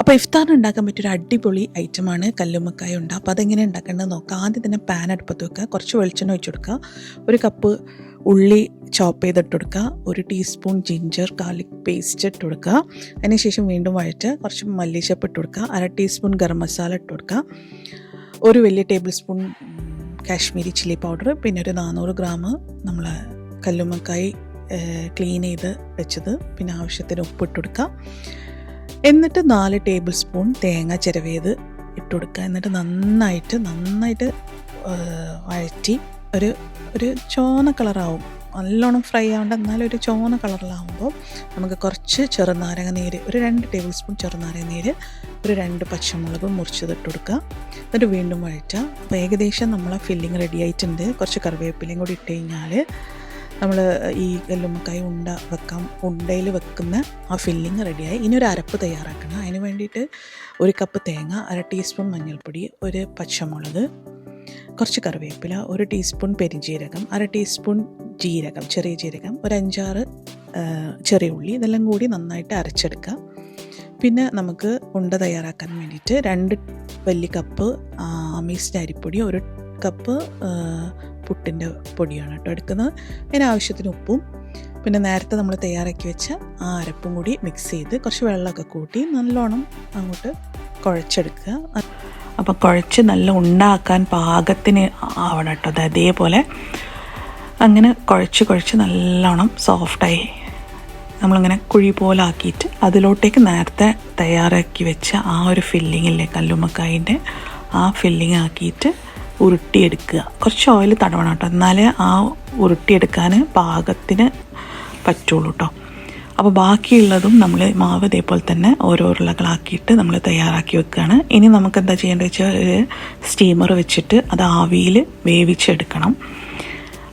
അപ്പോൾ ഇഫ്താർ ഉണ്ടാക്കാൻ പറ്റിയൊരു അടിപൊളി ഐറ്റമാണ് കല്ലുമ്മക്കായ ഉണ്ട്. അപ്പോൾ അതെങ്ങനെ ഉണ്ടാക്കേണ്ടത് നോക്കാം. ആദ്യം തന്നെ പാൻ അടുപ്പത്ത് വെക്കുക. കുറച്ച് വെളിച്ചെണ്ണ ഒഴിച്ച് കൊടുക്കുക. ഒരു കപ്പ് ഉള്ളി ചോപ്പ് ചെയ്തിട്ട് കൊടുക്കുക. ഒരു ടീസ്പൂൺ ജിഞ്ചർ ഗാർലിക് പേസ്റ്റ് ഇട്ട് കൊടുക്കുക. അതിനുശേഷം വീണ്ടും വഴറ്റ് കുറച്ച് മല്ലിച്ചപ്പ് ഇട്ട് കൊടുക്കുക. അര ടീസ്പൂൺ ഗരം മസാല ഇട്ട് കൊടുക്കുക. ഒരു വലിയ tablespoon Kashmiri chilli powder പിന്നെ ഒരു നാനൂറ് ഗ്രാം നമ്മൾ കല്ലുമ്മക്കായി ക്ലീൻ ചെയ്ത് വെച്ചത്. പിന്നെ ആവശ്യത്തിന് ഉപ്പ് ഇട്ട് കൊടുക്കുക. എന്നിട്ട് നാല് ടേബിൾ സ്പൂൺ തേങ്ങ ചിരവിയത് ഇട്ട് കൊടുക്കുക എന്നിട്ട് നന്നായിട്ട് നന്നായിട്ട് വഴറ്റി ഒരു ഒരു ചോന്ന കളറാവും. നല്ലോണം ഫ്രൈ ആവേണ്ട എന്നാലും ഒരു ചോന്ന കളറിലാവുമ്പോൾ നമുക്ക് കുറച്ച് ചെറുനാരങ്ങ നീര് ഒരു രണ്ട് ടേബിൾ സ്പൂൺ ചെറുനാരങ്ങ നീര് ഒരു രണ്ട് പച്ചമുളകും മുറിച്ചത് ഇട്ട് കൊടുക്കുക എന്നിട്ട് വീണ്ടും വഴറ്റുക. അപ്പോൾ ഏകദേശം നമ്മളെ ഫില്ലിങ് റെഡി ആയിട്ടുണ്ട്. കുറച്ച് കറിവേപ്പിലയും കൂടി ഇട്ട് കഴിഞ്ഞാൽ നമ്മൾ ഈ കല്ലുമ്മക്കായ ഉണ്ട വെക്കാം ഉണ്ടയിൽ വെക്കുന്ന ആ ഫില്ലിങ് റെഡിയായി. ഇനി ഒരു അരപ്പ് തയ്യാറാക്കണം. അതിന് വേണ്ടിയിട്ട് ഒരു കപ്പ് തേങ്ങ അര ടീസ്പൂൺ മഞ്ഞൾപ്പൊടി ഒരു പച്ചമുളക് കുറച്ച് കറിവേപ്പില ഒരു ടീസ്പൂൺ പെരിഞ്ജീരകം അര ടീസ്പൂൺ ജീരകം ചെറിയ ജീരകം ഒരു അഞ്ചാറ് ചെറിയ ഉള്ളി ഇതെല്ലാം കൂടി നന്നായിട്ട് അരച്ചെടുക്കുക പിന്നെ നമുക്ക് ഉണ്ട തയ്യാറാക്കാൻ വേണ്ടിയിട്ട് രണ്ട് വലിയ കപ്പ് മിക്സ്ഡ് അരിപ്പൊടി ഒരു കപ്പ് പുട്ടിന്റെ പൊടിയാണ് കേട്ടോ എടുക്കുന്നത്. അതിന് ആവശ്യത്തിന് ഉപ്പും പിന്നെ നേരത്തെ നമ്മൾ തയ്യാറാക്കി വെച്ച ആ അരപ്പും കൂടി മിക്സ് ചെയ്ത് കുറച്ച് വെള്ളമൊക്കെ കൂട്ടി നല്ലോണം അങ്ങോട്ട് കുഴച്ചെടുക്കുക. അപ്പോൾ കുഴച്ച് നല്ല ഉണ്ടാക്കാൻ പാകത്തിന് ആവണം കേട്ടോ. അത് അതേപോലെ അങ്ങനെ കുഴച്ച് കുഴച്ച് നല്ലോണം സോഫ്റ്റായി നമ്മളിങ്ങനെ കുഴി പോലെ ആക്കിയിട്ട് അതിലോട്ടേക്ക് നേരത്തെ തയ്യാറാക്കി വെച്ച ആ ഒരു ഫില്ലിങ്ങില്ലേ കല്ലുമ്മക്കായിന്റെ ആ ഫില്ലിംഗ് ആക്കിയിട്ട് ഉരുട്ടിയെടുക്കുക. കുറച്ച് ഓയിൽ തടവണം കേട്ടോ. എന്നാലേ ആ ഉരുട്ടിയെടുക്കാൻ പാകത്തിന് പറ്റുള്ളൂ കേട്ടോ. അപ്പോൾ ബാക്കിയുള്ളതും നമ്മൾ മാവ് ഇതേപോലെ തന്നെ ഓരോ ഉരുളകളാക്കിയിട്ട് നമ്മൾ തയ്യാറാക്കി വെക്കുകയാണ്. ഇനി നമുക്ക് എന്താ ചെയ്യേണ്ടത് വെച്ചാൽ ഒരു സ്റ്റീമർ വെച്ചിട്ട് അത് ആവിയിൽ വേവിച്ചെടുക്കണം.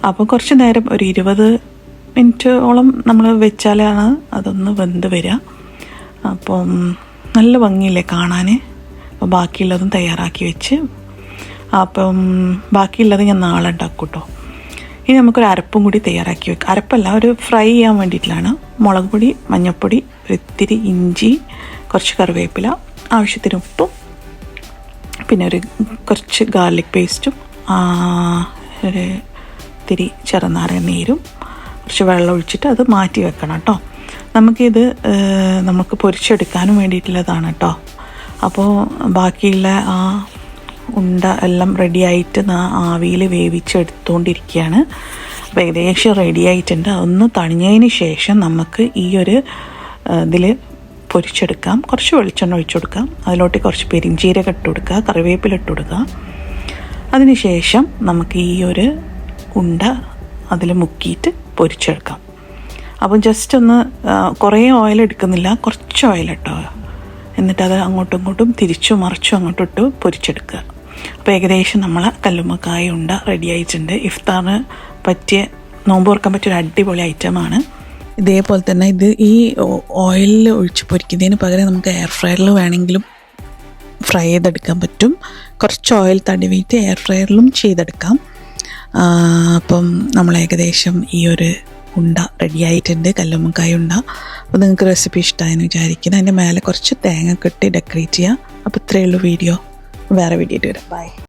അപ്പോൾ കുറച്ച് നേരം ഒരു ഇരുപത് മിനിറ്റോളം നമ്മൾ വെച്ചാലാണ് അതൊന്ന് വെന്ത് വരിക. അപ്പം നല്ല ഭംഗിയില്ലേ കാണാൻ? അപ്പോൾ ബാക്കിയുള്ളതും തയ്യാറാക്കി വെച്ച് അപ്പം ബാക്കിയുള്ളത് ഞാൻ നാളെ ഉണ്ടാക്കും കേട്ടോ ഇനി നമുക്കൊരു അരപ്പും കൂടി തയ്യാറാക്കി വെക്കാം. അരപ്പല്ല ഒരു ഫ്രൈ ചെയ്യാൻ വേണ്ടിയിട്ടുള്ളതാണ് മുളക് പൊടി മഞ്ഞൾപ്പൊടി ഒരിത്തിരി ഇഞ്ചി കുറച്ച് കറിവേപ്പില ആവശ്യത്തിന് ഉപ്പും പിന്നെ ഒരു കുറച്ച് ഗാർലിക് പേസ്റ്റും ഒരു ഇത്തിരി ചെറുനാരങ്ങ നീരും കുറച്ച് വെള്ളം ഒഴിച്ചിട്ട് അത് മാറ്റി വെക്കണം കേട്ടോ. നമുക്കിത് നമുക്ക് പൊരിച്ചെടുക്കാനും വേണ്ടിയിട്ടുള്ളതാണ് കേട്ടോ. അപ്പോൾ ബാക്കിയുള്ള ആ ഉണ്ട എല്ലാം റെഡി ആയിട്ട് ആവിയിൽ വേവിച്ചെടുത്തുകൊണ്ടിരിക്കുകയാണ് അപ്പോൾ ഏകദേശം റെഡി ആയിട്ടുണ്ട് അതൊന്ന് തണിഞ്ഞതിന് ശേഷം നമുക്ക് ഈ ഒരു ഇതിൽ പൊരിച്ചെടുക്കാം. കുറച്ച് വെളിച്ചെണ്ണ ഒഴിച്ചു കൊടുക്കാം. അതിലോട്ട് കുറച്ച് പെരിഞ്ചീരകം ഇട്ട് കൊടുക്കുക. കറിവേപ്പില ഇട്ട് കൊടുക്കുക. അതിനുശേഷം നമുക്ക് ഈ ഒരു ഉണ്ട അതിൽ മുക്കിയിട്ട് പൊരിച്ചെടുക്കാം. അപ്പം ജസ്റ്റ് ഒന്ന് കുറേ ഓയിൽ എടുക്കുന്നില്ല. കുറച്ച് ഓയിൽ ഇട്ടോ. എന്നിട്ട് അത് അങ്ങോട്ടും ഇങ്ങോട്ടും തിരിച്ചും മറിച്ചും അങ്ങോട്ടും ഇട്ട് പൊരിച്ചെടുക്കുക. അപ്പോൾ ഏകദേശം നമ്മൾ കല്ലുമ്മക്കായ ഉണ്ട റെഡി ആയിട്ടുണ്ട്. ഇഫ്താറിന് പറ്റിയ നോമ്പ് ഓർക്കാൻ പറ്റിയ ഒരു അടിപൊളി ഐറ്റമാണ് ഇതേപോലെ തന്നെ ഇത് ഈ ഓയിലിൽ ഒഴിച്ച് പൊരിക്കുന്നതിന് പകരം നമുക്ക് എയർ ഫ്രയറിൽ വേണമെങ്കിലും ഫ്രൈ ചെയ്തെടുക്കാൻ പറ്റും. കുറച്ച് ഓയിൽ തടവിയിട്ട് എയർ ഫ്രയറിലും ചെയ്തെടുക്കാം. അപ്പം നമ്മൾ ഏകദേശം ഈ ഒരു ഉണ്ട റെഡി ആയിട്ടുണ്ട് കല്ലുമ്മക്കായ ഉണ്ട. അപ്പോൾ നിങ്ങൾക്ക് റെസിപ്പി ഇഷ്ടമായെന്ന് വിചാരിക്കുന്നു. അതിന്റെ മേലെ കുറച്ച് തേങ്ങ കെട്ടി ഡെക്കറേറ്റ് ചെയ്യുക അപ്പോൾ ഇത്രയേ ഉള്ളൂ വീഡിയോ വേറെ വീഡിയോ ആയിട്ട് വരാം. ബൈ